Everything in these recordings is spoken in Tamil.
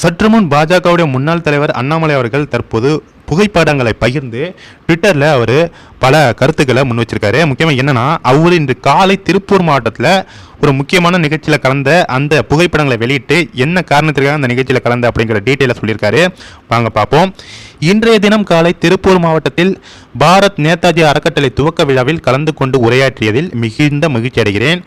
சற்று முன் பாஜகவுடைய முன்னாள் தலைவர் அண்ணாமலை அவர்கள் தற்போது புகைப்படங்களை பகிர்ந்து ட்விட்டரில் அவர் பல கருத்துக்களை முன் வச்சிருக்காரு முக்கியமாக என்னென்னா அவர் இன்று காலை திருப்பூர் மாவட்டத்தில் ஒரு முக்கியமான நிகழ்ச்சியில் கலந்த அந்த புகைப்படங்களை வெளியிட்டு என்ன காரணத்திற்காக அந்த நிகழ்ச்சியில் கலந்த அப்படிங்கிற டீட்டெயிலை சொல்லியிருக்காரு. வாங்க பார்ப்போம். இன்றைய தினம் காலை திருப்பூர் மாவட்டத்தில் பாரத் நேதாஜி அறக்கட்டளை துவக்க விழாவில் கலந்து கொண்டு உரையாற்றியதில் மிகுந்த மகிழ்ச்சி அடைகிறேன்.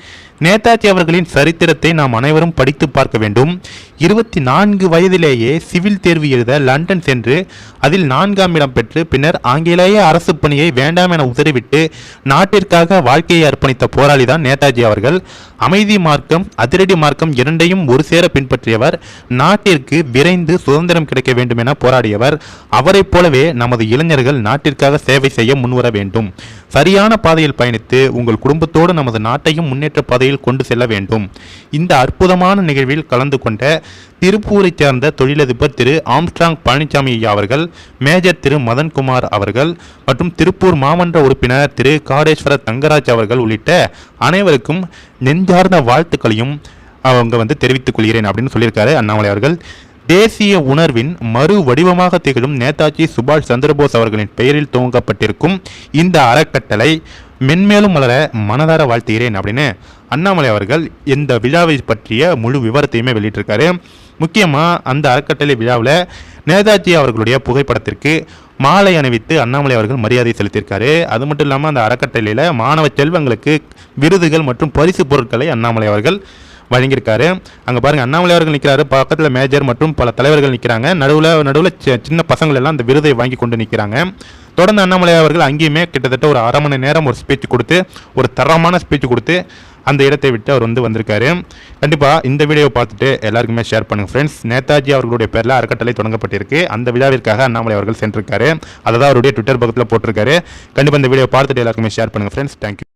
நேதாஜி அவர்களின் சரித்திரத்தை நாம் அனைவரும் படித்து பார்க்க வேண்டும். இருபத்தி நான்கு வயதிலேயே சிவில் தேர்வு எழுத லண்டன் சென்று அதில் நான்காம் இடம் பெற்று பின்னர் ஆங்கிலேய அரசு பணியை வேண்டாம் என உதறிவிட்டு நாட்டிற்காக வாழ்க்கையை அர்ப்பணித்த போராளி தான் நேதாஜி அவர்கள். அமைதி மார்க்கம் அதிரடி மார்க்கம் இரண்டையும் ஒரு சேர பின்பற்றியவர். நாட்டிற்கு விரைந்து சுதந்திரம் கிடைக்க வேண்டும் என போராடியவர். அவரைப் போலவே நமது இளைஞர்கள் நாட்டிற்காக சேவை செய்ய முன்வர வேண்டும். சரியான பாதையில் பயணித்து உங்கள் குடும்பத்தோடு நமது நாட்டையும் முன்னேற்ற பாதையில் கொண்டு செல்ல வேண்டும். இந்த அற்புதமான நிகழ்வில் கலந்து கொண்ட திருப்பூரைச் சேர்ந்த தொழிலதிபர் திரு ஆம்ஸ்ட்ராங் பழனிசாமி ஐயா அவர்கள் மேஜர் திரு மதன்குமார் அவர்கள் மற்றும் திருப்பூர் மாமன்ற உறுப்பினர் திரு காடேஸ்வர தங்கராஜ் அவர்கள் உள்ளிட்ட அனைவருக்கும் நெஞ்சார்ந்த வாழ்த்துக்களையும் அவங்க வந்து தெரிவித்துக் கொள்கிறேன் அப்படின்னு சொல்லியிருக்காரு அண்ணாமலை அவர்கள். தேசிய உணர்வின் மறு வடிவமாக திகழும் நேதாஜி சுபாஷ் சந்திரபோஸ் அவர்களின் பெயரில் துவங்கப்பட்டிருக்கும் இந்த அறக்கட்டளை மென்மேலும் வளர மனதார வாழ்த்துகிறேன் அப்படின்னு அண்ணாமலை அவர்கள் இந்த விழாவை பற்றிய முழு விவரத்தையுமே வெளியிட்டிருக்காரு. முக்கியமாக அந்த அறக்கட்டளை விழாவில் நேதாஜி அவர்களுடைய புகைப்படத்திற்கு மாலை அணிவித்து அண்ணாமலை அவர்கள் மரியாதை செலுத்தியிருக்காரு. அது மட்டும் இல்லாமல் அந்த அறக்கட்டளையில் மாணவ செல்வங்களுக்கு விருதுகள் மற்றும் பரிசு பொருட்களை அண்ணாமலை அவர்கள் வழங்கியிருக்காரு. அங்கே பாருங்க அண்ணாமலை அவர்கள் நிற்கிறாரு பக்கத்தில் மேஜர் மற்றும் பல தலைவர்கள் நிற்கிறாங்க நடுவில் நடுவில் சின்ன பசங்கள் எல்லாம் அந்த விருதை வாங்கி கொண்டு நிற்கிறாங்க தொடர்ந்து அண்ணாமலை அவர்கள் அங்கேயுமே கிட்டத்தட்ட ஒரு அரை மணி நேரம் ஒரு ஸ்பீச் கொடுத்து ஒரு தரமான ஸ்பீச் கொடுத்து அந்த இடத்தை விட்டு அவர் வந்து வந்திருக்காரு. கண்டிப்பாக இந்த வீடியோவை பார்த்துட்டு எல்லாருக்குமே ஷேர் பண்ணுங்க ஃப்ரெண்ட்ஸ் நேதாஜி அவர்களுடைய பேரில் அறக்கட்டளை தொடங்கப்பட்டிருக்கு. அந்த விழாவிற்காக அண்ணாமலை அவர்கள் சென்றிருக்காரு. அதை தான் அவருடைய ட்விட்டர் பக்கத்தில் போட்டிருக்காரு. கண்டிப்பாக இந்த வீடியோ பார்த்துட்டு எல்லாருக்குமே ஷேர் பண்ணுங்க ஃப்ரெண்ட்ஸ் தேங்க்யூ